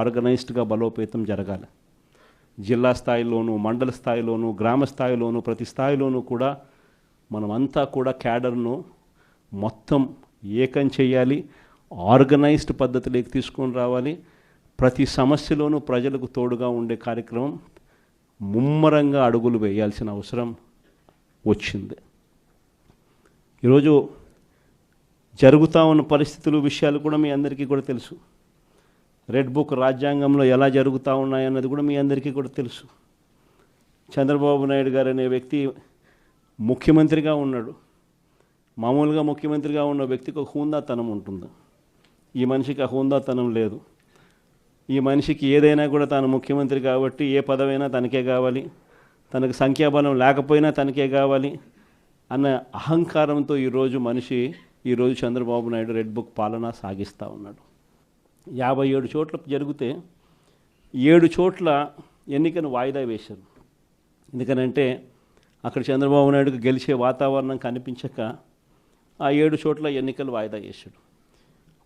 ఆర్గనైజ్డ్గా బలోపేతం జరగాలి. జిల్లా స్థాయిలోనూ మండల స్థాయిలోనూ గ్రామ స్థాయిలోనూ ప్రతి స్థాయిలోనూ కూడా మనమంతా కూడా క్యాడర్ను మొత్తం ఏకం చేయాలి ఆర్గనైజ్డ్ పద్ధతిలోకి తీసుకొని రావాలి. ప్రతి సమస్యలోనూ ప్రజలకు తోడుగా ఉండే కార్యక్రమం ముమ్మరంగా అడుగులు వేయాల్సిన అవసరం వచ్చింది. ఈరోజు జరుగుతూ ఉన్న పరిస్థితులు విషయాలు కూడా మీ అందరికీ కూడా తెలుసు. రెడ్ బుక్ రాజ్యాంగంలో ఎలా జరుగుతూ ఉన్నాయన్నది కూడా మీ అందరికీ కూడా తెలుసు. చంద్రబాబు నాయుడు గారు అనే వ్యక్తి ముఖ్యమంత్రిగా ఉన్నాడు. మామూలుగా ముఖ్యమంత్రిగా ఉన్న వ్యక్తికి ఒక హూందాతనం ఉంటుంది. ఈ మనిషికి ఆ హూందాతనం లేదు. ఈ మనిషికి ఏదైనా కూడా తాను ముఖ్యమంత్రి కాబట్టి ఏ పదవైనా తనకే కావాలి. తనకు సంఖ్యాబలం లేకపోయినా తనకే కావాలి అన్న అహంకారంతో ఈరోజు మనిషి ఈరోజు చంద్రబాబు నాయుడు రెడ్ బుక్ పాలన సాగిస్తూ ఉన్నాడు. యాభై ఏడు చోట్ల జరిగితే ఏడు చోట్ల ఎన్నికను వాయిదా వేశారు. ఎందుకనంటే అక్కడ చంద్రబాబు నాయుడుకు గెలిచే వాతావరణం కనిపించక ఆ ఏడు చోట్ల ఎన్నికలు వాయిదా చేశాడు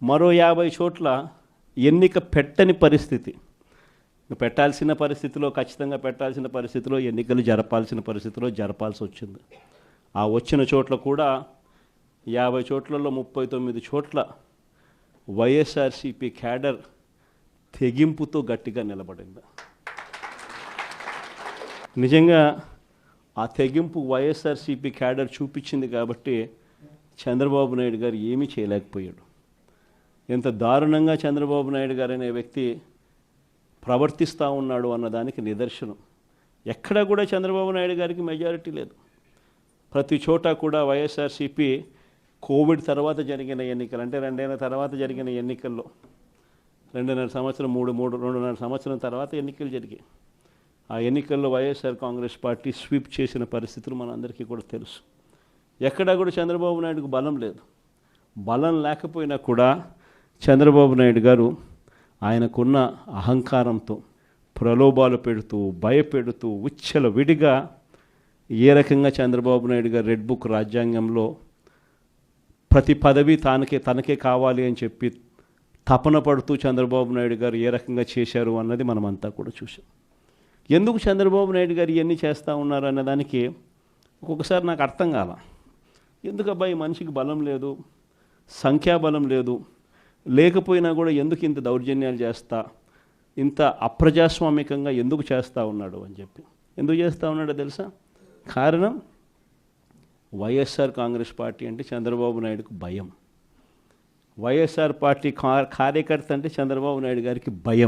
మరో యాభై చోట్ల ఎన్నిక పెట్టని పరిస్థితి. పెట్టాల్సిన పరిస్థితిలో ఖచ్చితంగా పెట్టాల్సిన పరిస్థితిలో ఎన్నికలు జరపాల్సిన పరిస్థితిలో జరపాల్సి వచ్చింది. ఆ వచ్చిన చోట్ల కూడా యాభై చోట్లలో ముప్పై తొమ్మిది చోట్ల వైఎస్ఆర్సీపీ క్యాడర్ తెగింపుతో గట్టిగా నిలబడింది. నిజంగా ఆ తెగింపు వైఎస్ఆర్సీపీ క్యాడర్ చూపించింది కాబట్టి చంద్రబాబు నాయుడు గారు ఏమీ చేయలేకపోయాడు. ఎంత దారుణంగా చంద్రబాబు నాయుడు గారు అనే వ్యక్తి ప్రవర్తిస్తూ ఉన్నాడు అన్నదానికి నిదర్శనం. ఎక్కడా కూడా చంద్రబాబు నాయుడు గారికి మెజారిటీ లేదు. ప్రతి చోట కూడా వైఎస్ఆర్సీపీ కోవిడ్ తర్వాత జరిగిన ఎన్నికలు అంటే రెండేళ్ళ తర్వాత జరిగిన ఎన్నికల్లో రెండున్నర సంవత్సరం మూడు మూడు రెండున్నర సంవత్సరం తర్వాత ఎన్నికలు జరిగాయి. ఆ ఎన్నికల్లో వైఎస్ఆర్ కాంగ్రెస్ పార్టీ స్వీప్ చేసిన పరిస్థితులు మనందరికీ కూడా తెలుసు. ఎక్కడా కూడా చంద్రబాబు నాయుడుకు బలం లేదు. బలం లేకపోయినా కూడా చంద్రబాబు నాయుడు గారు ఆయనకున్న అహంకారంతో ప్రలోభాలు పెడుతూ భయపెడుతూ ఉచ్చల విడిగా ఏ రకంగా చంద్రబాబు నాయుడు గారు రెడ్ బుక్ రాజ్యాంగంలో ప్రతి పదవి తానకే తనకే కావాలి అని చెప్పి తపన పడుతూ చంద్రబాబు నాయుడు గారు ఏ రకంగా చేశారు అన్నది మనమంతా కూడా చూసాం ఎందుకు చంద్రబాబు నాయుడు గారు ఇవన్నీ చేస్తూ ఉన్నారు అన్నదానికి ఒక్కొక్కసారి నాకు అర్థం కాల. ఎందుకు అబ్బాయి మనిషికి బలం లేదు సంఖ్యాబలం లేదు లేకపోయినా కూడా ఎందుకు ఇంత దౌర్జన్యాలు చేస్తా ఇంత అప్రజాస్వామికంగా ఎందుకు చేస్తూ ఉన్నాడు అని చెప్పి. ఎందుకు చేస్తూ ఉన్నాడో తెలుసా? కారణం వైఎస్ఆర్ కాంగ్రెస్ పార్టీ అంటే చంద్రబాబు నాయుడుకు భయం. వైఎస్ఆర్ పార్టీ కార్యకర్త అంటే చంద్రబాబు నాయుడు గారికి భయం.